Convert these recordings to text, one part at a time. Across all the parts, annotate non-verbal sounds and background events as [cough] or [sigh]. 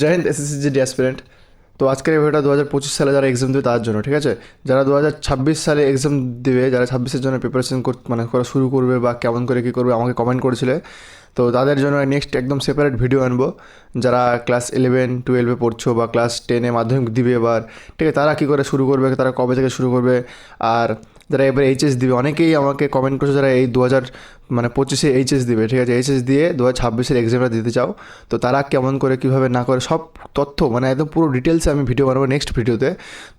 জয় Hind SSC G aspirant তো আজকের এই ভিডিওটা দু হাজার পঁচিশ সালে যারা এক্সাম দেবে তার জন্য, ঠিক আছে? যারা দু হাজার ছাব্বিশ সালে এক্সাম দেবে, যারা ছাব্বিশের জন্য প্রিপারেশন মানে করা শুরু করবে বা কেমন করে কী করবে আমাকে কমেন্ট করেছিলে। তো তাদের জন্য নেক্সট একদম সেপারেট ভিডিও আনব। যারা ক্লাস ইলেভেন টুয়েলভে পড়ছো বা ক্লাস টেনে মাধ্যমিক দিবে এবার, ঠিক আছে? তারা কী করে শুরু করবে, তারা কবে থেকে শুরু করবে? আর যারা এবার এইচএস দিবে, অনেকেই আমাকে কমেন্ট করছে যারা এই দু হাজার মানে পঁচিশে এইচএস দিবে, ঠিক আছে? এইচএস দিয়ে দু হাজার ছাব্বিশের এক্সামটা দিতে চাও, তো তারা কেমন করে, কীভাবে না করে, সব তথ্য মানে একদম পুরো ডিটেলসে আমি ভিডিও বানাবো নেক্সট ভিডিওতে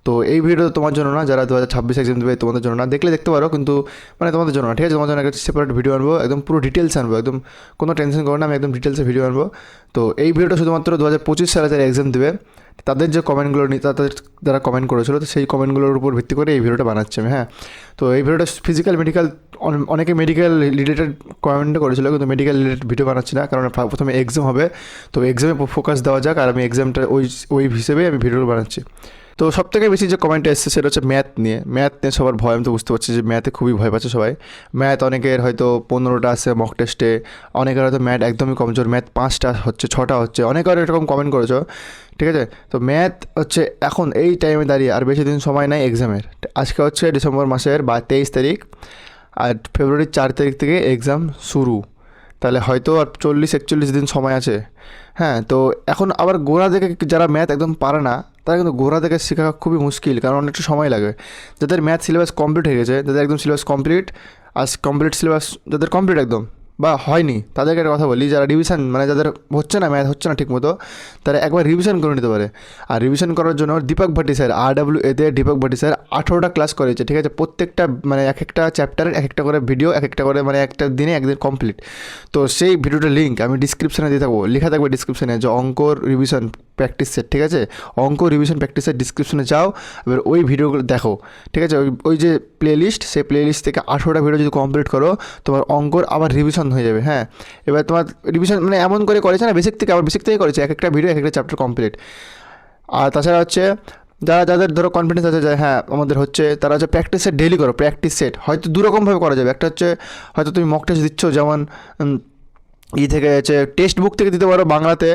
তো এই ভিডিও তোমার জন্য না, যারা দু হাজার ছাব্বিশ এক্সাম দেবে, তোমাদের জন্য না। দেখলে দেখতে পারো, কিন্তু মানে তোমাদের জন্য না, ঠিক আছে? তোমার জন্য একটা সেপারেট ভিডিও আনব, একদম পুরো ডিটেলস আনব, একদম কোনো টেনশন করো না, আমি একদম ডিটেলসে ভিডিও আনব। তো এই ভিডিওটা শুধুমাত্র দু হাজার পঁচিশ সালে যারা এক্সাম দেবে তাদের যে কমেন্টগুলো তাদের যারা কমেন্ট করেছিল, তো সেই কমেন্টগুলোর উপর ভিত্তি করে এই ভিডিওটা বানাচ্ছি আমি হ্যাঁ। তো এই ভিডিওটা ফিজিক্যাল মেডিকেল অনেকে মেডিকেল রিলেটেড কমেন্ট করেছিল, কিন্তু মেডিকেল রিলেটেড ভিডিও বানাচ্ছি না, কারণ প্রথমে এক্সাম হবে। তো এক্সামে ফোকাস দেওয়া যাক, আর আমি এক্সামটা ওই ওই হিসেবে আমি ভিডিও বানাচ্ছি। তো সব থেকে বেশি যে কমেন্ট এসছে, সেটা হচ্ছে ম্যাথ নিয়ে। ম্যাথ নিয়ে সবার ভয়, আমি তো বুঝতে পারছি যে ম্যাথে খুবই ভয় পাচ্ছে সবাই। ম্যাথ অনেকের হয়তো পনেরোটা আছে মক টেস্টে অনেকের হয়তো ম্যাথ একদমই কমজোর ম্যাথ পাঁচটা হচ্ছে, ছটা হচ্ছে অনেকের এরকম কমেন্ট করেছ। ঠিক আছে? তো ম্যাথ হচ্ছে এখন এই টাইমে দাঁড়িয়ে আর বেশি দিন সময় নাই এক্সামের আজকে হচ্ছে ডিসেম্বর মাসের বা তেইশ তারিখ আর ফেব্রুয়ারির চার তারিখ থেকে এক্সাম শুরু। তাহলে হয়তো আর চল্লিশ, একচল্লিশ দিন সময় আছে। হ্যাঁ তো এখন আবার গোড়া থেকে যারা ম্যাথ একদম পারে না, তারা কিন্তু গোড়া থেকে শেখা খুবই মুশকিল, কারণ অনেকটা সময় লাগে। যাদের ম্যাথ সিলেবাস কমপ্লিট হয়ে গেছে, যাদের একদম সিলেবাস কমপ্লিট আজ কমপ্লিট সিলেবাস যাদের কমপ্লিট একদম বা হয়নি, তাদেরকে একটা কথা বলি, যারা রিভিশন মানে যাদের হচ্ছে না ম্যাথ হচ্ছে না ঠিকমতো, তারা একবার রিভিশন করে নিতে পারে। আর রিভিশন করার জন্য দীপক ভাটি স্যার আর ডাব্লিউ এতে দীপক ভাটি স্যার আঠেরোটা ক্লাস করেছে, ঠিক আছে? প্রত্যেকটা মানে এক একটা চ্যাপ্টারের এক একটা করে ভিডিও এক একটা করে মানে একটা দিনে একদিন কমপ্লিট তো সেই ভিডিওটার লিঙ্ক আমি ডিসক্রিপশানে দিয়ে থাকব, লেখা থাকবে ডিসক্রিপশানে যে অঙ্কর রিভিশন প্র্যাকটিস সেট ঠিক আছে? অঙ্ক রিভিশন প্র্যাকটিসের ডিসক্রিপশনে যাও, এবার ওই ভিডিওগুলো দেখো, ঠিক আছে? ওই ওই যে প্লে লিস্ট সেই প্লে লিস্ট থেকে আঠেরোটা ভিডিও যদি কমপ্লিট করো, তোমার অঙ্কর আবার রিভিশন হয়ে যাবে হ্যাঁ। এবার তোমার রিভিশন মানে এমন করে করেছে না বেসিক থেকে আবার বেসিক থেকে করেছে, এক একটা ভিডিও এক একটা চ্যাপ্টার কমপ্লিট আর তাছাড়া হচ্ছে, যারা, যাদের ধরো কনফিডেন্স আছে যে হ্যাঁ আমাদের হচ্ছে, তারা হচ্ছে প্র্যাকটিস সেট ডেলি করো প্র্যাকটিস সেট হয়তো দুরকমভাবে করা যাবে, একটা হচ্ছে, হয়তো তুমি মক টেস্ট দিচ্ছ, যেমন ই থেকে হচ্ছে টেক্সট বুক থেকে দিতে পারো বাংলাতে।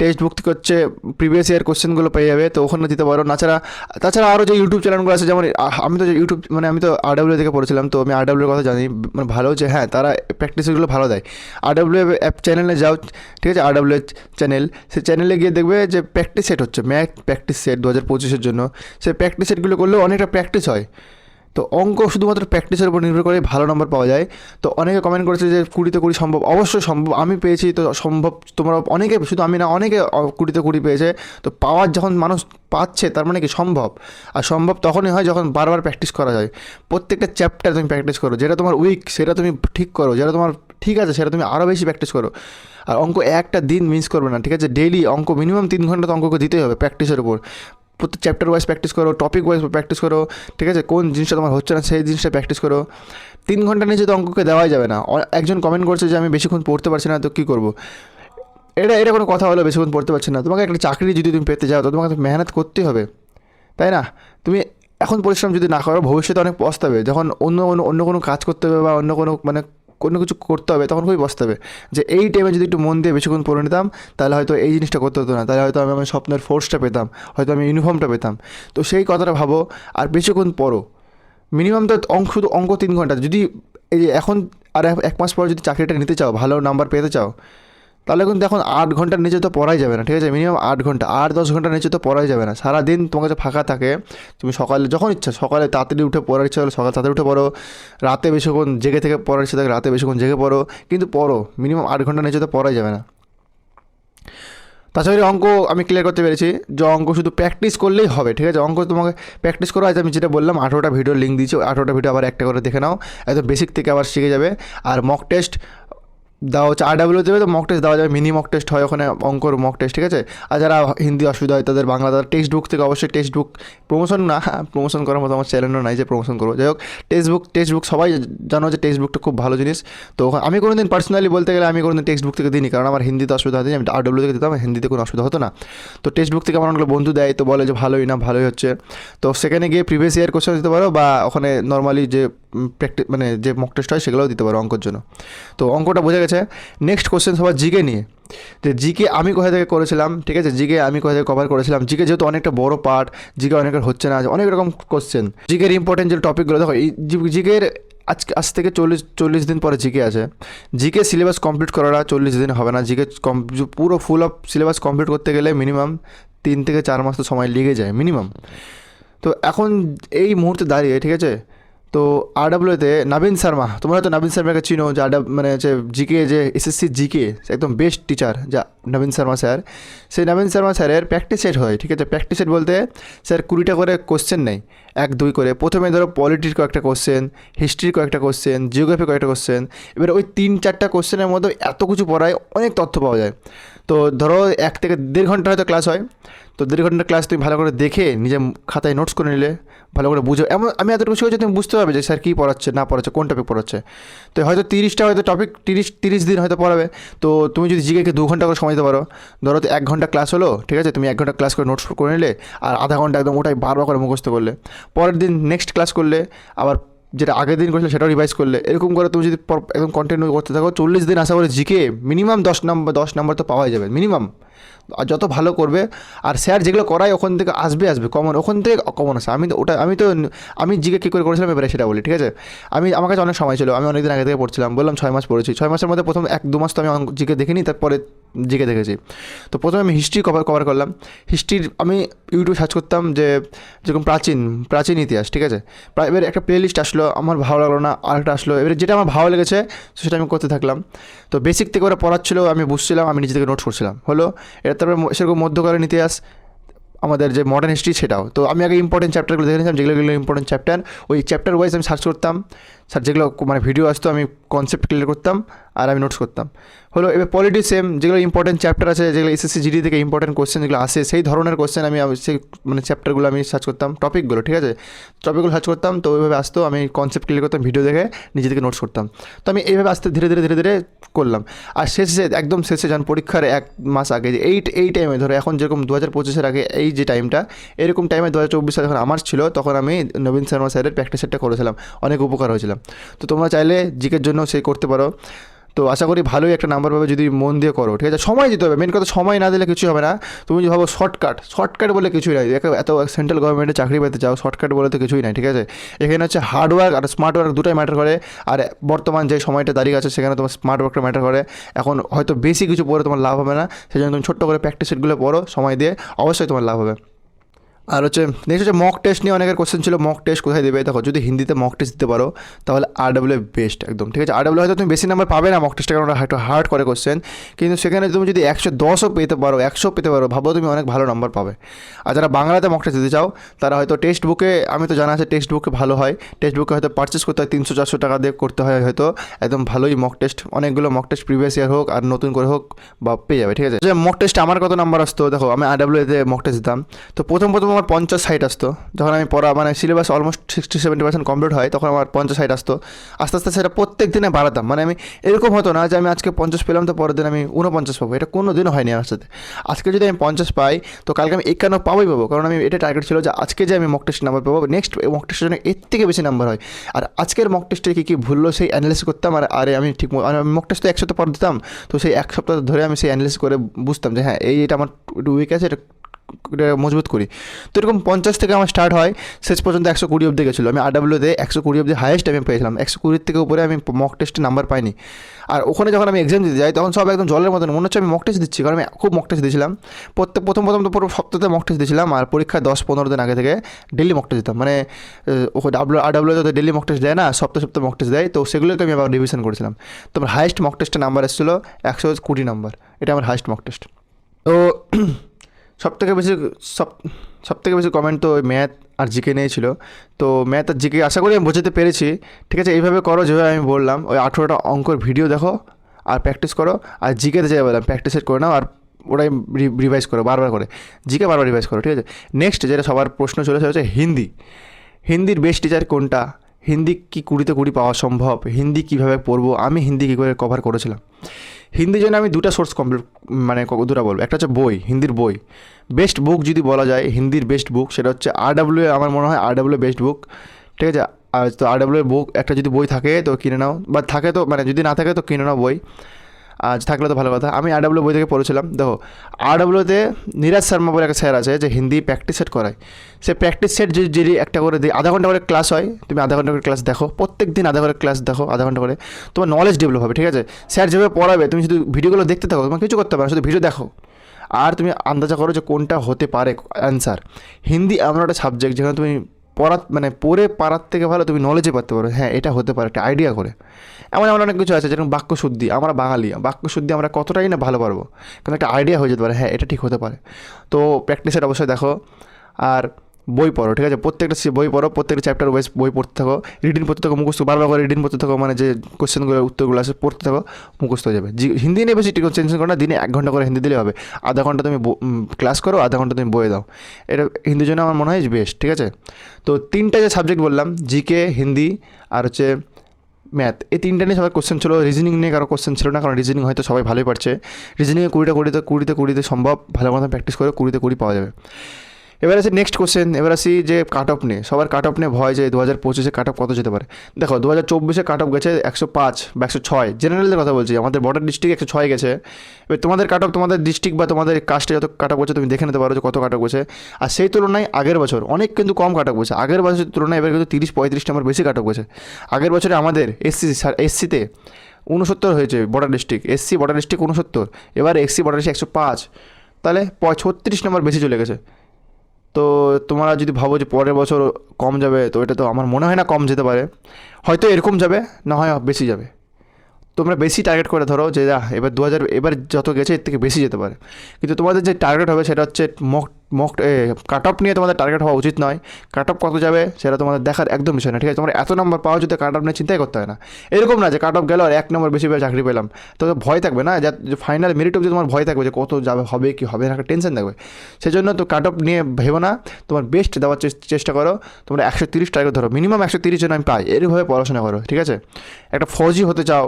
টেক্সট বুক থেকে হচ্ছে প্রিভিয়াস ইয়ার কোশ্চেনগুলো পেয়ে যাবে, তো ওখানে দিতে পারো। তাছাড়া তাছাড়া আরও যে ইউটিউব চ্যানেলগুলো আছে, যেমন আমি তো ইউটিউব মানে আমি তো আরডাব্লিউ থেকে পড়েছিলাম, তো আমি আরডাব্লিউর কথা জানি মানে ভালো যে হ্যাঁ তারা প্র্যাকটিসগুলো ভালো দেয়। আরডাব্লিউ অ্যাপ চ্যানেলে যাও, ঠিক আছে? আরডাব্লিউ চ্যানেল সেই চ্যানেলে গিয়ে দেখবে যে প্র্যাকটিস সেট হচ্ছে ম্যাথ প্র্যাকটিস সেট দু হাজার পঁচিশের জন্য। সেই প্র্যাকটিস সেটগুলো করলেও অনেকটা প্র্যাকটিস হয়। তো অঙ্ক শুধুমাত্র প্র্যাকটিসের উপর নির্ভর করে ভালো নম্বর পাওয়া যায়। তো অনেকে কমেন্ট করেছে যে কুড়িতে কুড়ি সম্ভব? অবশ্যই সম্ভব। আমি পেয়েছি, তো সম্ভব তোমরা অনেকে, শুধু আমি না, অনেকে কুড়িতে কুড়ি পেয়েছে। তো পাওয়ার যখন মানুষ পাচ্ছে, তার মানে কি সম্ভব? আর সম্ভব তখনই হয় যখন বারবার প্র্যাকটিস করা যায়। প্রত্যেকটা চ্যাপ্টার তুমি প্র্যাকটিস করো। যেটা তোমার উইক সেটা তুমি ঠিক করো। যেটা তোমার ঠিক আছে, সেটা তুমি আরও বেশি প্র্যাকটিস করো। আর অঙ্ক একটা দিন মিস করবে না, ঠিক আছে? ডেইলি অঙ্ক মিনিমাম তিন ঘণ্টা তো অঙ্ককে দিতেই হবে প্র্যাকটিসের উপর। প্রত্যেক চ্যাপ্টার ওয়াইজ প্র্যাকটিস করো টপিক ওয়াইজ প্র্যাকটিস করো, ঠিক আছে? কোন জিনিসটা তোমার হচ্ছে না, সেই জিনিসটা প্র্যাকটিস করো। তিন ঘণ্টা নিচে তো অঙ্ককে দেওয়াই যাবে না একজন কমেন্ট করছে যে, আমি বেশিক্ষণ পড়তে পারছি না, তো কী করব? এটা এটা কোনো কথা হলো বেশিক্ষণ পড়তে পারছি না। তোমাকে একটা চাকরি যদি তুমি পেতে যাও, তো তোমাকে মেহনত করতেই হবে, তাই না? তুমি এখন পরিশ্রম যদি না করো, ভবিষ্যতে অনেক পস্তাবে। যখন অন্য অন্য অন্য কোনো কাজ করতে হবে বা অন্য কোনো মানে কোনো কিছু করতে হবে, তখন খুবই বসতে হবে। যে এই টাইমে যদি একটু মন দিয়ে বেশিক্ষণ পড়ে নিতাম, তাহলে হয়তো এই জিনিসটা করতে হতো না। তাহলে হয়তো আমি আমার স্বপ্নের ফোর্সটা পেতাম, হয়তো আমি ইউনিফর্মটা পেতাম। তো সেই কথাটা ভাবো, আর বেশিক্ষণ পড়ো। মিনিমাম তো অঙ্ক শুধু অঙ্ক তিন ঘণ্টা। যদি এই এখন আর এক মাস পর যদি চাকরিটা নিতে চাও, ভালো নাম্বার পেতে চাও তাহলে কিন্তু এখন আট ঘণ্টার নিচে তো পড়াই যাবে না, ঠিক আছে? মিনিমাম আট ঘণ্টা, আট দশ ঘণ্টার নিচে তো পড়াই যাবে না। সারাদিন তোমার কাছে ফাঁকা থাকে, তুমি সকালে, যখন ইচ্ছা, সকালে তাড়াতাড়ি উঠে পড়ার ইচ্ছা হলে সকালে তাড়াতাড়ি উঠে পড়ো। রাতে বেশিক্ষণ জেগে থেকে পড়ার ইচ্ছা থাকে, রাতে বেশিক্ষণ জেগে পড়ো। কিন্তু পড়ো মিনিমাম আট ঘণ্টার নিচে তো পড়াই যাবে না। তাছাড়া অঙ্ক আমি ক্লিয়ার করতে পেরেছি, যে অঙ্ক শুধু প্র্যাকটিস করলেই হবে, ঠিক আছে? অঙ্ক তোমাকে প্র্যাকটিস করো, আজ আমি যেটা বললাম, আঠেরোটা ভিডিওর লিঙ্ক দিয়েছি আঠেরোটা ভিডিও আবার একটা করে দেখে নাও। একদম বেসিক থেকে আবার শিখে যাবে। আর মক টেস্ট দেওয়া হচ্ছে। আর ডাব্লিউ দেবে তো মক টেস্ট দেওয়া যাবে মিনি মক টেস্ট হয় ওখানে, অঙ্কর মক টেস্ট ঠিক আছে? আর যারা হিন্দি অসুবিধা হয়, তাদের বাংলা, তাদের টেক্সট বুক থেকে অবশ্যই টেক্সট বুক প্রমোশন না প্রমোশন করার মতো আমার চ্যানেলও নাই যে প্রমোশন করব। যাই হোক টেক্সট বুক টেক্সট বুক সবাই জানো যে টেক্সট বুকটা খুব ভালো জিনিস। তো ওখানে, আমি কোনোদিন পার্সোনালি বলতে গেলে আমি কোনোদিন টেক্সট বুক থেকে দিইনি, কারণ আমার হিন্দিতে অসুবিধা হয়নি, আমি আর ডাব্লিউ থেকে দিতাম, হিন্দিতে কোনো অসুবিধা হতো না। তো টেক্সট বুক থেকে আমার অনেকগুলো বন্ধু দেয়, তো বলে যে ভালোই না, ভালোই হচ্ছে। তো সেখানে গিয়ে প্রিভিয়াস ইয়ার কোশ্চেন দিতে পারো, বা ওখানে নর্মালি যে প্র্যাকটিস মানে যে মক টেস্ট হয়, সেগুলোও দিতে পারো অঙ্কর জন্য। তো অঙ্কটা বোঝা গেছে নেক্সট কোশ্চেন সবার জিকে নিয়ে। যে জিকে আমি কোথা থেকে করেছিলাম? ঠিক আছে, জিকে আমি কোথা থেকে কভার করেছিলাম? জিকে যেহেতু অনেকটা বড় পার্ট জিকে অনেকের হচ্ছে না, অনেক রকম কোশ্চেন জিকের ইম্পর্টেন্ট যে টপিকগুলো দেখো, এই জিকের আজকে আজ থেকে চল্লিশ চল্লিশ দিন পরে জিকে আছে। জিকে সিলেবাস কমপ্লিট করাটা চল্লিশ দিন হবে না। জিকে পুরো ফুল অফ সিলেবাস কমপ্লিট করতে গেলে মিনিমাম তিন থেকে চার মাস তো সময় লেগে যায় মিনিমাম তো এখন এই মুহূর্তে দাঁড়িয়ে, ঠিক আছে তো আরডাব্লিউতে নবীন শর্মা তোমরা হয়তো নবীন শর্মাকে চিনো, যে আরডাব মানে হচ্ছে জিকে যে এসএসসি জিকে একদম বেস্ট টিচার যা নবীন শর্মা স্যার সেই নবীন শর্মা স্যারের প্র্যাকটিস সেট হয়, ঠিক আছে? প্র্যাকটিস সেট বলতে স্যার কুড়িটা করে কোশ্চেন নেই এক, দুই করে। প্রথমে ধরো পলিটির কয়েকটা কোশ্চেন হিস্ট্রির কয়েকটা কোশ্চেন জিওগ্রাফি কয়েকটা কোশ্চেন এবার ওই তিন, চারটা কোশ্চেনের মধ্যে এত কিছু পড়ায় অনেক তথ্য পাওয়া যায়। তো ধরো এক থেকে দেড় ঘণ্টা হয়তো ক্লাস হয়, তো দেড় ঘণ্টার ক্লাস তুমি ভালো করে দেখে নিজের খাতায় নোটস করে নিলে ভালো করে বুঝো। এমন, আমি এতটুকু শিখেছি তুমি বুঝতে পারবে যে স্যার কী পড়াচ্ছে, না পড়াচ্ছে, কোন টপিক পড়াচ্ছে। তো হয়তো তিরিশটা হয়তো টপিক তিরিশ তিরিশ দিন হয়তো পড়াবে। তো তুমি যদি জিকেকে দু ঘণ্টা করে সময় দিতে পারো, ধরো তো এক ঘণ্টা ক্লাস হলো, ঠিক আছে? তুমি এক ঘণ্টা ক্লাস করে নোটস করে নিলে, আর আধা ঘণ্টা একদম ওটাই বারবার করে মুখস্থ করলে। পরের দিন নেক্সট ক্লাস করলে, আবার যেটা আগের দিন করেছিলে সেটাও রিভাইজ করলে। এরকম করে তুমি যদি একদম কন্টিনিউ করতে থাকো, চল্লিশ দিন আশা করি জিকে মিনিমাম দশ নম্বর দশ নম্বর তো পাওয়াই যাবে মিনিমাম যত ভালো করবে, আর স্যার যেগুলো করায় ওখান থেকে আসবে আসবে কমন ওখান থেকে কমন আসে আমি তো ওটা, আমি তো, আমি জিকে কী করে করেছিলাম এবারে সেটা বলি, ঠিক আছে? আমি, আমার কাছে অনেক সময় ছিল, আমি অনেকদিন আগে থেকে পড়ছিলাম, বললাম ছয় মাস পড়েছি, ছয় মাসের মধ্যে প্রথম এক, দু মাস তো আমি জিকে দেখিনি, তারপরে জিকে দেখেছি। তো প্রথমে আমি হিস্ট্রি কভার কভার করলাম। হিস্ট্রির আমি ইউটিউবে সার্চ করতাম যে, যেরকম প্রাচীন প্রাচীন ইতিহাস, ঠিক আছে? এবার একটা প্লে লিস্ট আসলো, আমার ভালো লাগল না, আরেকটা আসলো, এবারে যেটা আমার ভালো লেগেছে, সেটা আমি করতে থাকলাম। তো বেসিক থেকে ওরা পড়াচ্ছিল, আমি বুঝছিলাম, আমি নিজে থেকে নোটস করছিলাম। হলো এর তারপরে সেরকম মধ্যকালীন ইতিহাস আমাদের যে মডার্ন হিস্ট্রি সেটাও। তো আমি আগে ইম্পর্টেন্ট চ্যাপ্টারগুলো দেখে নিয়েছিলাম, যেগুলো যেগুলো ইম্পর্টেন্ট চ্যাপ্টার ওই চ্যাপ্টার ওয়াইজ আমি সার্চ করতাম। স্যার যেগুলো মানে ভিডিও আসতো, আমি কনসেপ্ট ক্লিয়ার করতাম, আর আমি নোটস করতাম। হলো এবার পলিটি সেম যেগুলো ইম্পর্টেন্ট চ্যাপ্টার আছে, যেগুলো এসএসসি জিডি থেকে ইম্পর্টেন্ট কোশ্চেন যেগুলো আসে, সেই ধরনের কোশ্চেন আমি সেই মানে চ্যাপ্টারগুলো আমি সার্চ করতাম টপিকগুলো ঠিক আছে? টপিকগুলো সার্চ করতাম, তো ওইভাবে আসতো, আমি কনসেপ্ট ক্লিয়ার করতাম ভিডিও দেখে নিজে থেকে নোটস করতাম। তো আমি এইভাবে আসতে ধীরে ধীরে ধীরে ধীরে করলাম। আর শেষে, একদম শেষে যখন পরীক্ষার এক মাস আগে এই এই টাইমে ধরো, এখন যেরকম দু হাজার পঁচিশের আগে এই যে টাইমটা এরকম টাইমে দু হাজার চব্বিশ যখন আমার ছিল, তখন আমি নবীন শর্মা স্যারের প্র্যাকটিস সেটটা করেছিলাম। অনেক উপকার হয়েছিলাম তো তোমরা চাইলে জিকের জন্য সেই করতে পারো। তো আশা করি ভালোই একটা নাম্বার পাবে যদি মন দিয়ে করো, ঠিক আছে? সময় দিতে হবে। মেন কথা সময় না দিলে কিছু হবে না। তুমি যদি ভাবো শর্টকাট শর্টকাট বলে কিছুই নাই। এত সেন্ট্রাল গভর্নমেন্টে চাকরি পেতে চাও শর্টকাট বলে তো কিছুই নাই, ঠিক আছে? এখানে হচ্ছে হার্ড ওয়ার্ক আর স্মার্ট ওয়ার্ক দুটাই ম্যাটার করে। আর বর্তমান যে সময়টা দাঁড়িয়ে আছে, সেখানে তোমার স্মার্ট ওয়ার্কটা ম্যাটার করে। এখন হয়তো বেশি কিছু পড়ে তোমার লাভ হবে না। সেই জন্য তুমি ছোট্ট করে প্র্যাকটিস সেটগুলো পড়ো, সময় দিয়ে। অবশ্যই তোমার লাভ হবে। আর হচ্ছে নেক্সট হচ্ছে মক টেস্ট নিয়ে অনেকের কোশ্চেন ছিল মক টেস্ট কোথায় দেবে? দেখো, যদি হিন্দিতে মক টেস্ট দিতে পারো, তাহলে আর ডাব্লিউ বেস্ট একদম, ঠিক আছে? আর ডাব্লিউ হয়তো তুমি বেশি নাম্বার পাবে না মক টেস্টে কারণ ওটা হয়তো হার্ড করে কোশ্চেন কিন্তু সেখানে তুমি যদি একশো দশও পেতে পারো, একশো পেতে পারো, ভাবো তুমি অনেক ভালো নাম্বার পাবে। আর যারা বাংলাতে মক টেস্ট দিতে চাও, তারা হয়তো টেক্সট বুকে আমি তো জানা আছে টেক্সট বুকে ভালো হয় টেক্সট বুকে হয়তো পারচেস করতে হয়, তিনশো চারশো টাকা দিয়ে করতে হয় হয়তো, একদম ভালোই মক টেস্ট অনেকগুলো মক টেস্ট প্রিভিয়াস ইয়ার হোক, আর নতুন করে হোক, বা পেয়ে যাবে, ঠিক আছে? যে মক টেস্ট আমার কত নাম্বার আসতো, দেখো, আমি আর ডাব্লিউতে মক টেস্ট দিতাম, তো প্রথম প্রথম আমার পঞ্চাশ সাইট আসতো। যখন আমি পড়া মানে syllabus almost sixty seventy percent complete হয়, তখন আমার পঞ্চাশ সাইট আসতো। আস্তে আস্তে সেটা প্রত্যেক দিনে বাড়াতাম। মানে আমি এরকম হতো না যে আমি আজকে পঞ্চাশ পেলাম, তো পরের দিন আমি উনপঞ্চাশ পাবো। এটা কোনো দিনও হয়নি আমার সাথে। আজকে যদি আমি পঞ্চাশ পাই, তো কালকে আমি একান্ন পাবোই পাবো। কারণ আমি এটা টার্গেট ছিল যে আজকে যে আমি মক টেস্ট নাম্বার পাবো নেক্সট মক টেস্টের জন্য এর থেকে বেশি নাম্বার হয়। আর আজকের মক টেস্টে কী কী ভুললো সেই অ্যানালিসিস করতাম। আর, আরে আমি ঠিক আমি মক টেস্ট তো এক সপ্তাহ পর দিতাম, তো সেই এক সপ্তাহ ধরে আমি সেই অ্যানালিসিস করে বুঝতাম যে হ্যাঁ এই এটা আমার উইক আছে, এটা মজবুত করি। তো এরকম পঞ্চাশ থেকে আমার স্টার্ট হয়, শেষ পর্যন্ত একশো কুড়ি অব্দি গেছিল। আমি আরডাব্লিউতে একশো কুড়ি অব্দি হায়েস্ট আমি পেয়েছিলাম। একশো কুড়ির থেকে উপরে আমি মক টেস্টে নাম্বার পাইনি। আর ওখানে যখন আমি এক্সাম দিতে যাই, তখন সব একদম জলের মতন। মনে হচ্ছে আমি মক টেস্ট দিচ্ছি, কারণ আমি খুব মক টেস্ট দিয়েছিলাম। প্রত্যেক প্রথম প্রথম তো পুরো সপ্তাহে মক টেস্ট দিয়েছিলাম, আর পরীক্ষায় দশ, পনেরো দিন আগে থেকে ডেলি মক টেস্ট দিতাম। মানে ডাব্লিউ আর ডাব্লিউ তো ডেলি মক টেস্ট দেয় না, সপ্তাহে সপ্তাহে মক টেস্ট দেয়। তো সেগুলোকে আমি আবার রিভিশন করেছিলাম। তো আমার হায়েস্ট মক টেস্টের নাম্বার এসেছিল একশো কুড়ি নাম্বার এটা আমার হায়েস্ট মক টেস্ট তো সব থেকে বেশি সব সব থেকে বেশি কমেন্ট তো ওই ম্যাথ আর জিকে নিয়েছিল তো ম্যাথ আর জিকে আশা করি আমি বোঝাতে পেরেছি। ঠিক আছে, এইভাবে করো যেভাবে আমি বললাম। ওই আঠেরোটা অঙ্কর ভিডিও দেখো আর প্র্যাকটিস করো। আর জিকেতে যাই বললাম প্র্যাকটিস করে নাও আর ওটাই রিভাইজ করো বারবার করে। জিকে বারবার রিভাইজ করো, ঠিক আছে? নেক্সট যেটা সবার প্রশ্ন চলে সেটা হচ্ছে হিন্দি। হিন্দির বেস্ট টিচার কোনটা? হিন্দি কি কুড়িতে কুড়ি পাওয়া সম্ভব? হিন্দি কীভাবে পড়ব? আমি হিন্দি কী করে কভার করেছিলাম? হিন্দি জন্য আমি দুটা সোর্স কমপ্লিট মানে দুটা বলব। একটা হচ্ছে বই, হিন্দির বই। বেস্ট বুক যদি বলা যায়, হিন্দির বেস্ট বুক সেটা হচ্ছে আর ডাব্লিউ আমার মনে হয় আর ডাব্লিউ বেস্ট বুক ঠিক আছে? আর তো আর ডাব্লিউ বুক একটা যদি বই থাকে তো কিনে নাও। বা থাকে তো মানে যদি না থাকে তো কিনে নাও বই। আজ থাকলে তো ভালো কথা। আমি আর ডাব্লিউ বই থেকে পড়েছিলাম। দেখো আর ডাব্লিউতে নীরাজ শর্মা বলে একটা স্যার আছে যে হিন্দি প্র্যাকটিস সেট করায়। সে প্র্যাকটিস সেট যদি যদি একটা করে দিই আধা ঘণ্টা করে ক্লাস হয়। তুমি আধা ঘণ্টা করে ক্লাস দেখো। প্রত্যেক দিন আধা করে ক্লাস দেখো, আধা ঘণ্টা করে। তোমার নলেজ ডেভেলপ হবে, ঠিক আছে? স্যার যেভাবে পড়াবে, তুমি শুধু ভিডিওগুলো দেখতে থাকো তোমার কিছু করতে পারো শুধু ভিডিও দেখো। আর তুমি আন্দাজা করো যে কোনটা হতে পারে অ্যান্সার হিন্দি এমন একটা সাবজেক্ট যেখানে তুমি পড়া মানে পড়ে পারার থেকে ভালো তুমি নলেজে পারতে পারো। হ্যাঁ এটা হতে পারে একটা আইডিয়া করে। এমন এমন অনেক কিছু আছে, যেরকম বাক্যশুদ্ধি আমরা বাঙালি বাক্যশুদ্ধি আমরা কতটাই না ভালো পারব? কিন্তু একটা আইডিয়া হয়ে যেতে পারে। হ্যাঁ এটা ঠিক হতে পারে। তো প্র্যাকটিসের অবশ্যই দেখো। আর বই পড়ো, ঠিক আছে? প্রত্যেকটা বই পড়ো, প্রত্যেকটা চ্যাপ্টার ওয়াইজ বই পড়তে থাকো। রিডিং পড়তে থাকো, মুখস্থ, বারবার করে রিডিং পড়তে থাকো মানে যে কোশ্চেনগুলো উত্তরগুলো আছে পড়তে থাকো, মুখস্থ হয়ে যাবে। হিন্দি নিয়ে বেশি টেনশন করো না, দিনে এক ঘণ্টা করে হিন্দি দিলে হবে। আধা ঘণ্টা তুমি ক্লাস করো, আধা ঘণ্টা তুমি বই দাও। এটা হিন্দির জন্য আমার মনে হয় বেস্ট ঠিক আছে? তো তিনটা যে সাবজেক্ট বললাম জিকে হিন্দি আর হচ্ছে ম্যাথ এই তিনটা নিয়ে সবার কোশ্চেন ছিল রিজনিং নিয়ে কারও কোশ্চেন ছিল না, কারণ রিজনিং হয়তো সবাই ভালোই পারছে। রিজনিংয়ে কুড়িটা কুড়িতে কুড়িতে কুড়িতে সম্ভব, ভালো মতো প্র্যাকটিস করে কুড়িতে কুড়ি পাওয়া যাবে। এবার আসি নেক্সট কোশ্চেন এবার আসি যে কাট অফ নিয়ে। সবার কাট অফ নিয়ে ভয় যে দু হাজার পঁচিশে কাট অফ কত যেতে পারে। দেখো, দু হাজার চব্বিশে কাট অফ গেছে একশো পাঁচ বা একশো ছয়। জেনারেলের কথা বলছি, আমাদের বর্ডার ডিস্ট্রিক্ট একশো ছয় গেছে। এবার তোমাদের কাট অফ তোমাদের ডিস্ট্রিক্ট বা তোমাদের কাস্টে যত কাট অফ গেছে তুমি দেখে নিতে পারো যে কত কাট অফ গেছে আর সেই তুলনায় আগের বছর অনেক কিন্তু কম কাট অফ গেছে আগের বছরের তুলনায় এবার কিন্তু তিরিশ পঁয়ত্রিশ নম্বর বেশি কাট অফ গেছে আগের বছরে আমাদের এসসি এসসিতে উনসত্তর হয়েছে border district SC border district উনসত্তর এবার এসসি বর্ডার ডিস্ট্রিক্ট একশো পাঁচ। তাহলে ছত্রিশ নম্বর বেশি চলে গেছে। তো তোমরা যদি ভাবো যে পরের বছর কম যাবে, তো এটা তো আমার মনে হয় না কম যেতে পারে। হয়তো এরকম যাবে, না হয় বেশি যাবে। তোমরা বেশি টার্গেট করে ধরো যে আহ, এবার দু হাজার এবার যত গেছে এর থেকে বেশি যেতে পারে। কিন্তু তোমাদের যে টার্গেট হবে সেটা হচ্ছে মক মক কাট অফ নিয়ে তোমাদের টার্গেট হওয়া উচিত নয়। কাট অফ কত যাবে সেটা তোমাদের দেখার একদম বিষয় না ঠিক আছে? তোমরা এত নম্বর পাওয়া যদি কাট অফ নিয়ে চিন্তাই করতে হয় না। এরকম না যে কাট অফ গেল আর এক নম্বর বেশি পেয়ে চাকরি পেলাম। তো ভয় থাকবে না যে ফাইনাল মেরিট অবধি তোমার ভয় থাকবে যে কত যাবে হবে কি হবে না একটা টেনশন থাকবে। সেই জন্য তো কাট অফ নিয়ে ভেবো না তোমার বেস্ট দেওয়ার চেষ্টা করো। তোমরা একশো তিরিশ টার্গেট ধরো মিনিমাম একশো তিরিশ জন আমি পাই এরভাবে পড়াশোনা করো ঠিক আছে? একটা ফৌজি হতে চাও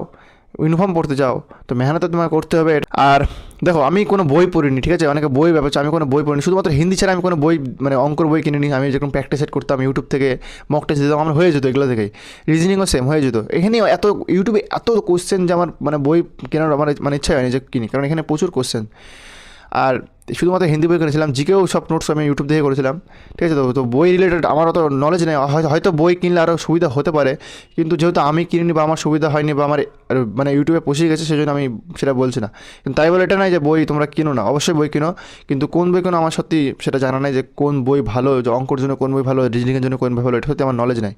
ইউনিফর্ম পড়তে যাও। তো মেহনত তোমাকে করতে হবে। আর দেখো, আমি কোনো বই পড়িনি, ঠিক আছে? অনেকে বই ব্যাপার আমি কোনো বই পড়িনি। শুধুমাত্র হিন্দি ছাড়া আমি কোনো বই মানে অঙ্কর বই কিনিনি। আমি যেরকম প্র্যাকটিস সেট করতাম ইউটিউব থেকে মক টেস্ট দিতাম, আমার হয়ে যেত এগুলো থেকেই। রিজনিংও সেম হয়ে যেত। এখানে এত ইউটিউবে এত কোশ্চেন যে আমার মানে বই কেনার আমার মানে ইচ্ছা হয়নি যে কিনি, কারণ এখানে প্রচুর কোশ্চেন আর শুধুমাত্র হিন্দি বই করেছিলাম জিকেও সব নোটস আমি ইউটিউব থেকে করেছিলাম, ঠিক আছে তো তো বই রিলেটেড আমার অত নলেজ নেই, হয়তো বই কিনলে আরও সুবিধা হতে পারে, কিন্তু যেহেতু আমি কিনিনি বা আমার সুবিধা হয়নি বা আমার মানে ইউটিউবে পৌঁছে গেছে, সেজন্য আমি সেটা বলছি না। কিন্তু তাই বলে এটা নয় যে বই তোমরা কিনো না, অবশ্যই বই কিনো, কিন্তু কোন বই কিনো আমার সত্যি সেটা জানা নাই যে কোন বই ভালো, যে অঙ্কর জন্য কোন বই ভালো রিজনিংয়ের জন্য কোন বই ভালো, এটা সত্যি আমার নলেজ নাই।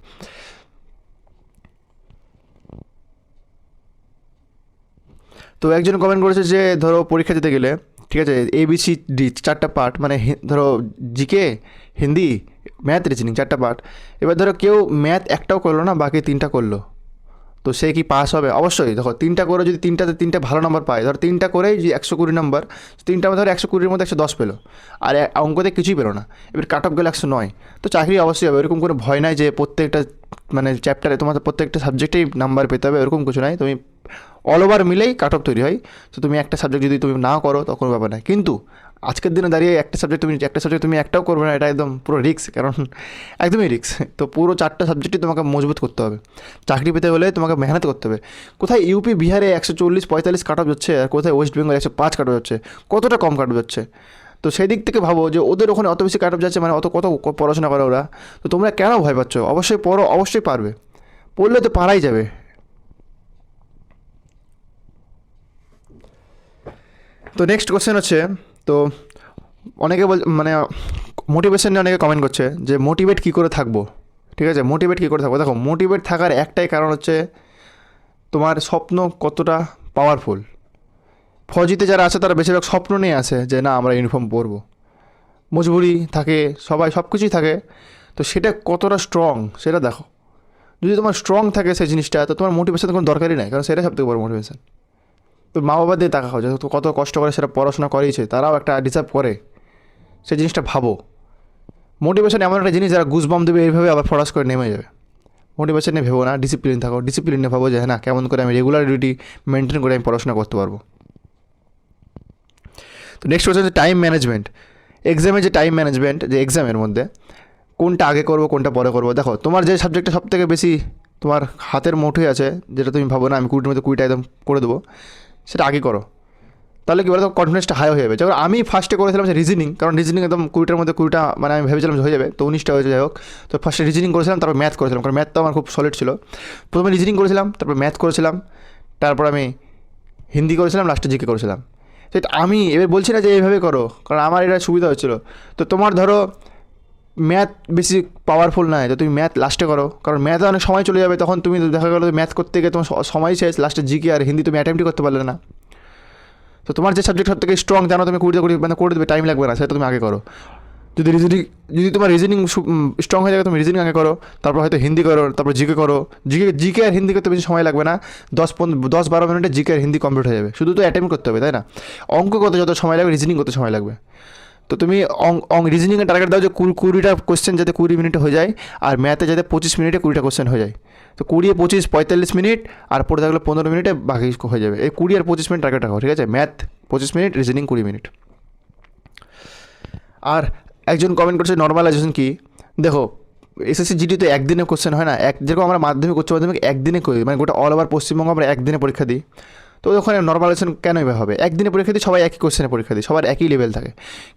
তো একজন কমেন্ট করেছে যে, ধরো পরীক্ষা দিতে গেলে ঠিক আছে এ বি সি ডি চারটা পার্ট মানে ধরো জিকে হিন্দি ম্যাথ রিজনিং চারটা পার্ট এবার ধরো কেউ ম্যাথ একটাও করল না, বাকি তিনটা করল। তো সে কি পাস হবে? অবশ্যই। দেখো, তিনটা করে যদি তিনটাতে তিনটা ভালো নাম্বার পায়, ধরো তিনটা করেই যে একশো কুড়ি নাম্বার তিনটা ধরো একশো কুড়ির মধ্যে একশো দশ পেল। আর অঙ্কতে কিছুই পেল না। এবার কাট অফ গেলে একশো নয়। তো চাকরি অবশ্যই হবে। এরকম কোনো ভয় নাই যে প্রত্যেকটা মানে চ্যাপ্টারে তোমাদের প্রত্যেকটা সাবজেক্টেই নাম্বার পেতে হবে, এরকম কিছু নাই। তুমি অল ওভার মিলেই কাট অফ তৈরি হয়। তো তুমি একটা সাবজেক্ট যদি তুমি না করো, তখন ব্যাপার না কিন্তু আজকের দিনে দাঁড়িয়ে একটা সাবজেক্ট তুমি, একটা সাবজেক্ট তুমি একটাও করবে না, এটা একদম পুরো রিক্স কারণ [laughs] একদমই রিক্স তো পুরো চারটা সাবজেক্টই তোমাকে মজবুত করতে হবে। চাকরি পেতে হলে তোমাকে মেহনত করতে হবে। কোথায় ইউপি বিহারে একশো চল্লিশ, পঁয়তাল্লিশ কাট অফ যাচ্ছে আর কোথায় ওয়েস্ট বেঙ্গল একশো পাঁচ কাট অফ যাচ্ছে? কতটা কম কাট অফ যাচ্ছে? তো সেই দিক থেকে ভাবো যে ওদের ওখানে অত বেশি কাট অফ যাচ্ছে মানে অত কত পড়াশোনা করে ওরা? তো তোমরা কেন ভয় পাচ্ছ? অবশ্যই পড়ো, অবশ্যই পারবে। পড়লে তো পারাই যাবে। তো নেক্সট কোশ্চেন হচ্ছে, তো অনেকে বল মানে মোটিভেশন নিয়ে অনেকে কমেন্ট করছে যে মোটিভেট কী করে থাকব? ঠিক আছে? মোটিভেট কী করে থাকব? দেখো মোটিভেট থাকার একটাই কারণ হচ্ছে তোমার স্বপ্ন কতটা পাওয়ারফুল ফৌজিতে যারা আছে, তারা বেশিরভাগ স্বপ্ন নিয়ে আসে যে না, আমরা ইউনিফর্ম পরবো। মজবুরি থাকে, সবাই সব কিছুই থাকে, তো সেটা কতটা স্ট্রং সেটা দেখো। যদি তোমার স্ট্রং থাকে সেই জিনিসটা, তো তোমার মোটিভেশন কোনো দরকারই নাই, কারণ সেটা সবথেকে বড় মোটিভেশন তো মা বাবা দিয়ে টাকা খাও যে তো কত কষ্ট করে সেটা পড়াশোনা করিয়েছে তারাও একটা ডিসার্ভ করে। সেই জিনিসটা ভাবো। মোটিভেশন এমন একটা জিনিস যারা গুজবাম দেবে, এইভাবে আবার ফরাস করে নেমে যাবে। মোটিভেশনে ভেবো না ডিসিপ্লিন থাকো। ডিসিপ্লিনে ভাবো যে হ্যাঁ না, কেমন করে আমি রেগুলার ডিউটি মেনটেন করে আমি পড়াশোনা করতে পারব? তো নেক্সট হচ্ছে টাইম ম্যানেজমেন্ট এক্সামে যে টাইম ম্যানেজমেন্ট যে এক্সামের মধ্যে, কোনটা আগে করব, কোনটা পরে করব? দেখো, তোমার যে সাবজেক্টটা সব থেকে বেশি তোমার হাতের মুঠোয় আছে, যেটা তুমি ভাবো না, আমি কুড়ির মধ্যে কুড়িটা একদম করে দেবো। সেটা আগে করো। তাহলে কি বলতো? কনফিডেন্সটা হাই হয়ে যাবে। যেমন আমি ফার্স্টে করেছিলাম যে রিজনিং কারণ রিজনিং একদম কুড়িটার মধ্যে কুড়িটা মানে আমি ভেবেছিলাম হয়ে যাবে, তো উনিশটা হয়েছে, যাই হোক। তো ফার্স্টে রিজনিং করেছিলাম, তারপর ম্যাথ করেছিলাম, কারণ ম্যাথ তো আমার খুব সলিড ছিল। প্রথমে রিজনিং করেছিলাম, তারপর ম্যাথ করেছিলাম, তারপর আমি হিন্দি করেছিলাম লাস্টে জিকে করেছিলাম। সেটা আমি এবার বলছি না যে এইভাবে করো, কারণ আমার এটা সুবিধা হচ্ছিল। তো তোমার ধরো ম্যাথ বেশি পাওয়ারফুল নয়, তো তুমি ম্যাথ লাস্টে করো। কারণ ম্যাথে অনেক সময় চলে যাবে, তখন তুমি দেখা গেলো ম্যাথ করতে গিয়ে তোমার সময় শেষ লাস্টে জিকে আর হিন্দি তুমি অ্যাটেম্পটি করতে পারলে না। তো তোমার যে সাবজেক্ট সব থেকে স্ট্রং জানো তুমি কুড়িতে কুড়ি মানে করে দেবে টাইম লাগবে না, সেটা তুমি আগে করো। যদি রিজনিং যদি তোমার রিজনিং স্ট্রং হয়ে যাবে, তুমি রিজনিং আগে করো। তারপর হয়তো হিন্দি করো, তারপর জিকে করো। জিকে জিকে আর হিন্দি করতে বেশি সময় লাগবে না। দশ পনেরো দশ বারো মিনিটে জিকে আর হিন্দি কমপ্লিট হয়ে যাবে। শুধু তো অ্যাটেম্প করতে হবে, তাই না? অঙ্ক করতে যত সময় লাগবে রিজনিং করতে সময় লাগবে। তো তুমি অং রিজনিংয়ের টার্গেট দাও যে কুড়ি, কুড়িটা কোশ্চেন যাতে কুড়ি মিনিটে হয়ে যায়, আর ম্যাথে যাতে পঁচিশ মিনিটে কুড়িটা কোশ্চেন হয়ে যায়। তো কুড়ি পঁচিশ পঁয়তাল্লিশ মিনিট আর পড়ে থাকলে পনেরো মিনিটে বাকি হয়ে যাবে। এই কুড়ি আর পঁচিশ মিনিট টার্গেট রাখো, ঠিক আছে? ম্যাথ পঁচিশ মিনিট রিজনিং কুড়ি মিনিট আর একজন কমেন্ট করছে নর্মালাইজেশন কি? দেখো এসএসসি জিডি তো একদিনে কোশ্চেন হয় না। এক যেরকম আমরা মাধ্যমিক, উচ্চ মাধ্যমিক একদিনে করি মানে গোটা অল ওভার পশ্চিমবঙ্গ আমরা একদিনে পরীক্ষা দিই। তো ওখানে নর্মালাইজেশন কেন এভাবে হবে? একদিনে পরীক্ষা দিই সবাই একই কোশ্চেনে পরীক্ষা দিই সবার একই লেভেল থাকে।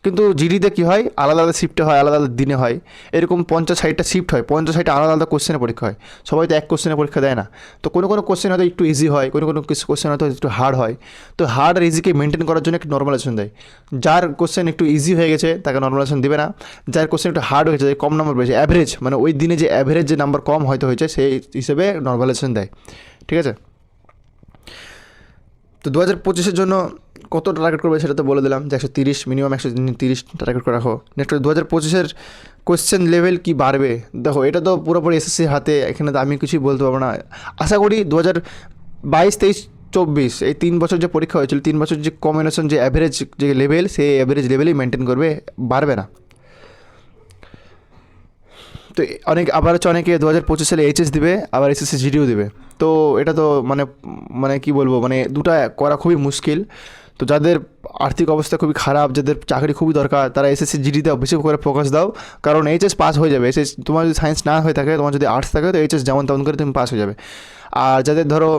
কিন্তু জিডিতে কী হয়? আলাদা আলাদা শিফটে হয়, আলাদা আলাদা দিনে হয়। এরকম পঞ্চাশ ষাটটা শিফট হয়, পঞ্চাশ ষাটটা আলাদা আলাদা কোশ্চেনে পরীক্ষা হয়। সবাই তো এক কোশ্চেনে পরীক্ষা দেয় না। তো কোনো কোনো কোশ্চেন হয়তো একটু ইজি হয়, কোনো কোনো কোশ্চেন হয়তো একটু হার্ড হয়। তো হার্ড আর ইজিকে মেনটেন করার জন্য একটু নর্মালাইজেশন দেয়। যার কোশ্চেন একটু ইজি হয়ে গেছে, তাকে নর্মালাইজেশন দেবে না। যার কোশ্চেন একটু হার্ড হয়েছে কম নম্বর পেয়েছে অ্যাভারেজ মানে ওই দিনে যে অ্যাভারেজ যে নাম্বার কম হয়তো হয়েছে, সেই হিসেবে নর্মালাইজেশন দেয়। ঠিক আছে? তো দু হাজার পঁচিশের জন্য কত টার্গেট করবে সেটা তো বলে দিলাম যে একশো তিরিশ মিনিমাম একশো তিরিশ টার্গেট করে রাখো নেক্সট দু হাজার পঁচিশের কোয়েশ্চেন লেভেল কি বাড়বে? দেখো, এটা তো পুরোপুরি এসএসসির হাতে, এখানে তো আমি কিছুই বলতে পারব না। আশা করি দু হাজার বাইশ, তেইশ, চব্বিশ, এই তিন বছর যে পরীক্ষা হয়েছিল, তিন বছর যে কম্বিনেশন যে অ্যাভারেজ যে লেভেল সেই অ্যাভারেজ লেভেলই মেনটেন করবে, বাড়বে না। তো অনেক, আবার হচ্ছে অনেকে দু হাজার পঁচিশ সালে এইচএস দিবে, আবার এসএসসি জিডিও দেবে। তো এটা তো মানে মানে কি বলব মানে দুটা করা খুবই মুশকিল। তো যাদের আর্থিক অবস্থা খুবই খারাপ, যাদের চাকরি খুবই দরকার, তারা এসএসসি জিডি দাও বেশি করে ফোকাস দাও। কারণ এইচএস পাস হয়ে যাবে। এসএস তোমার যদি সায়েন্স না হয়ে থাকে, তোমার যদি আর্টস থাকে, তো এইচএস যেমন তেমন করে তুমি পাস হয়ে যাবে। আর যাদের ধরো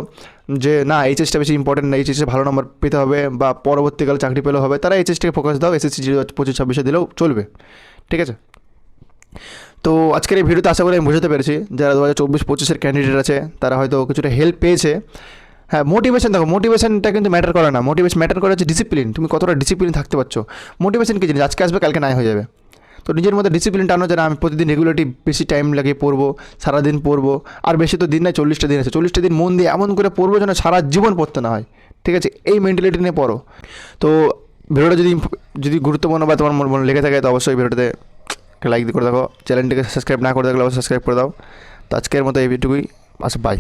যে, না এইচএসটা বেশি ইম্পর্টেন্ট না এইচএসে ভালো নম্বর পেতে হবে বা পরবর্তীকালে চাকরি পেলেও হবে, তারা এইচএসটাকে ফোকাস দাও এসএসসি জিডি পঁচিশ, ছাব্বিশে দিলেও চলবে। ঠিক আছে? তো আজকের এই ভিডিওতে আশা করি আমি বুঝতে পেরেছি যারা দু হাজার চব্বিশ পঁচিশের ক্যান্ডিডেট আছে, তারা হয়তো কিছুটা হেল্প পেয়েছে। হ্যাঁ মোটিভেশন দেখো মোটিভেশনটা কিন্তু ম্যাটার করে না। মোটিভেশন ম্যাটার করে হচ্ছে ডিসিপ্লিন তুমি কতটা ডিসিপ্লিন থাকতে পারছ? মোটিভেশন কি জিনিস? আজকে আসবে, কালকে নাই হয়ে যাবে। তো নিজের মধ্যে ডিসিপ্লিন টানো যেন আমি প্রতিদিন রেগুলারটি বেশি টাইম লাগিয়ে পড়ব, সারাদিন পড়ব, আর বেশি তো দিন নাই, চল্লিশটা দিন আছে। চল্লিশটা দিন মন দিয়ে এমন করে পড়ব যেন সারা জীবন পড়তে না হয়। ঠিক আছে? এই মেন্টালিটি নিয়ে পড়ো। তো ভিডিওটা যদি যদি গুরুত্বপূর্ণ বা তোমার মনে লেগে থাকে, তো অবশ্যই ভিডিওটাতে একটা লাইক করে দেখো. চ্যানেলটিকে সাবস্ক্রাইব না করে দেখলে সাবস্ক্রাইব করে দাও। তো আজকের মতো এই ভিডিওটুকুই। আচ্ছা বাই